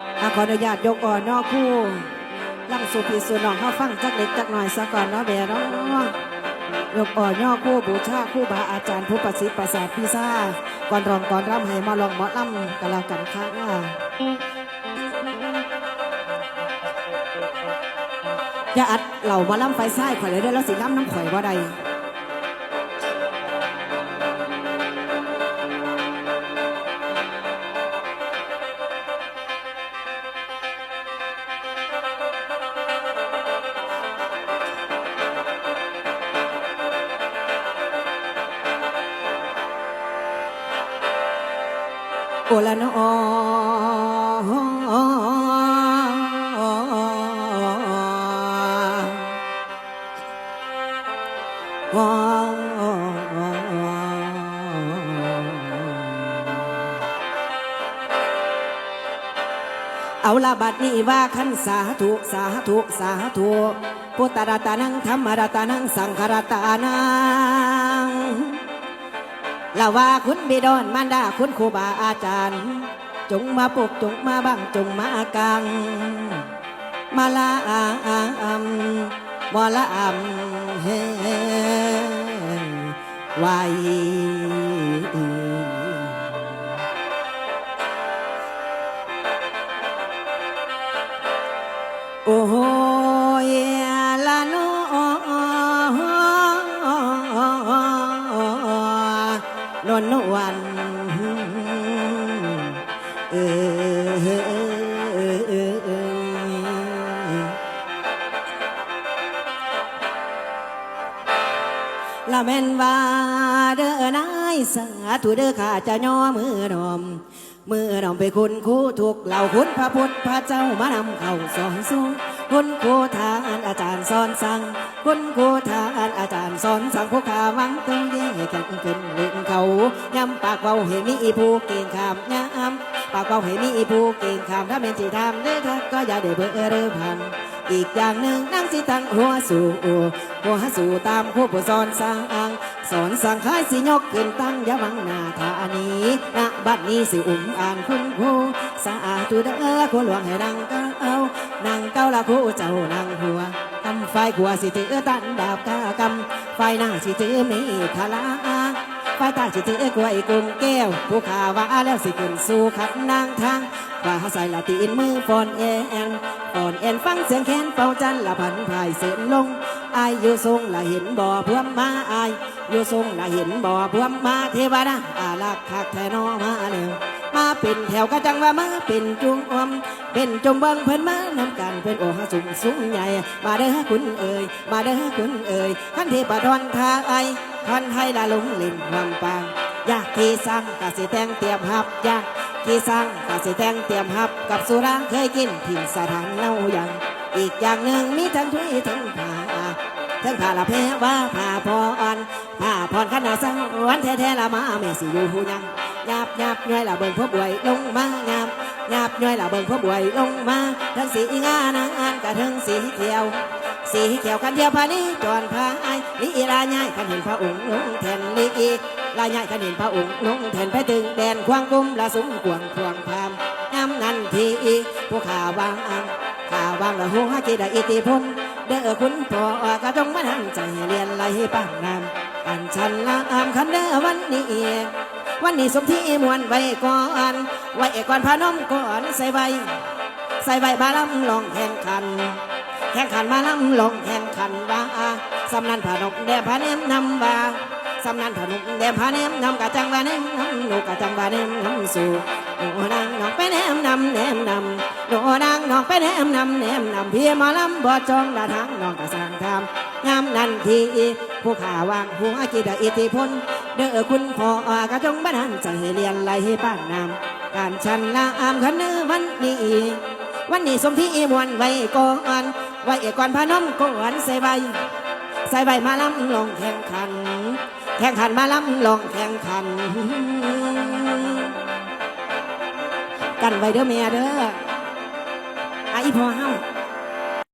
อะขออนุญาตยกอ่อนนอกคู่ลังสุพีสุนองเข้าฟังจักเล็กจักหน่อยซะก่อนเนาะแบเนาะยกอ่อนนอกคู่บูชาคู่บาอาจารย์ผู้ประสิทธิ์ประสาทพิซ่าก่อนรองก่อนร่ำให้มาลองหมอล่ำกันแล้วกันค่ะอย่าอัดเหล่ามาล่ำไฟไส้ข่อยเลยได้แล้วสิล่ำน้ำข่อยว่าใด โอละนอเอาละบัดนี้ว่าขันสาธุสาธุสาธุพุทธรัตนังธรรมรัตนังสังฆรัตนัง ละว่าคุณบิดอนมารดาคุณครูบาอาจารย์ จงมาปลุกจงมาบังจงมากัง มาละอาอัมมละอัมเฮไว้โอ้ นนวันเออละแม่นว่า เด้อนายสาธุเด้อข้าจะย่อมือดอมมือดอมไปคุณครูถูกเหล่าคุณพระพุทธพระเจ้ามานำเข้าสอนสูงคุณครูทานอาจารย์สอนสั่งคุณครูทานอาจารย์สอนสั่งผู้ขาวังต้องเลี้ยงให้กันขึ้นเล่นเขาย้ำปากเบาให้มีอีผู้เก่งขามย้ำปากเบาให้มีอีผู้เก่งขามถ้าเป็นสิทำเด้อทักก็อย่าได้เบื่อเรือพันอีกอย่างหนึ่งนั่งสิตั้งหัวสู่หัวสู่ตามครูผู้สอนสั่ง สอนสั่งคายสิยกขึ้นตั้งยาวังนาธานีณบัดนี้สิอุ่มอ่านคุณครูสาธุเด้อครูหลวงให้นั่งเก้านั่งเก้าละครูเจ้านังหัวกำไฟขัวสิถือตันดาบกากำไฟหน้าสิถือมีพลาไฟตาสิถือกล้วยกุ้งแก้ว ผู้ขาว่าแล้วสิขึ้นสู่ขัดนางทางว่าใส่ละตีนมือฟอนเอ็นอ่อนแอนฟังเสียงแค้นเป่าจันละพันภายเสียนลง อายอยู่ทรงละเห็นบ่อพวมมาอายอยู่ทรงละเห็นบ่อพวมมาเทวดาอาลักคักแทนอมาเนวมาเป็นแถวกระจังว่ามาเป็นจุงอม เป็นจงเบิ้งเพิ่นมานำกันเป็นโอหะสูงสูงใหญ่ มาเด้อคุณเอ่ยมาเด้อคุณเอ่ยขันเทปดอนทาไอขันไทยละลงลินลำปางอยากที่สั่งกะสิแตงเตรียมหับอยากที่สั่งกะสิแตงเตรียมหับ กับสุราเคยกินถิ่นสถานเล่าอย่าง อีกอย่างหนึ่งมีทั้งถ้วยทั้งผา ทั้งผ้าละแพ้ว่าผ้าพรผ้าพรขนาดสังวันแท้ๆละมาแม่สิอยู่หูยังหยาบหยาบย่อยละเบิ่งพวกบวยลงมาหยาบหยาบย่อยละเบิ่งพวกบวยลงมาทั้งสีงานางกะทั้งสีเขียว สีเขียวกันเดียวพานี้จอนพาไอลีลาใหญ่ขันเห็นพระองค์ลงแทนลีอีลาใหญ่ขันเห็นพระองค์ลงแทนไปถึงแดนควางกุมละสุมกวงควงพามย้ำนันทีผู้ข่าวางอังข่าวางละหัวจิตอิทธิพล เด้อคุณพ่อกระจงมานั่งใจเรียนไหลป้งนามอันฉันละอามคันเด้อวันนี้วันนี้สมที่มวนไว้ก่อนไว้ก่อนพานมก่อนใส่ใบใส่ใบบาลำลองแข่งขัน แข่งขันมาลำลองแข่งขันว่าสำนันผานกแด่ผาเนมนำว่าสำนันผานกแด่ผาเนมนำกะจังว่าเนมนำหนูกะจังว่าเนมนำสู่ หนูนางน้องไปแนมนำแนมนำหนูนางน้องไปแนมนำแนมนำพี่มาลำบ่จองละทางน้องกะสังทำงามนันทีผู้ข่าวางหัวกิดอิทธิพลเด้อคุณพ่อกระจงบ้านใจเรียนไหลบ้านนำการชันละอามคันเนอวันนี้วันนี้สมที่มวนไว้ก่อนไว้ก่อนพานมก่อนใส่ใบใส่ใบมาลำลงแข่งขัน แข่งขันมาลำลงแข่งขัน กันไว้เด้อแม่เด้อไอะอีพอเฮา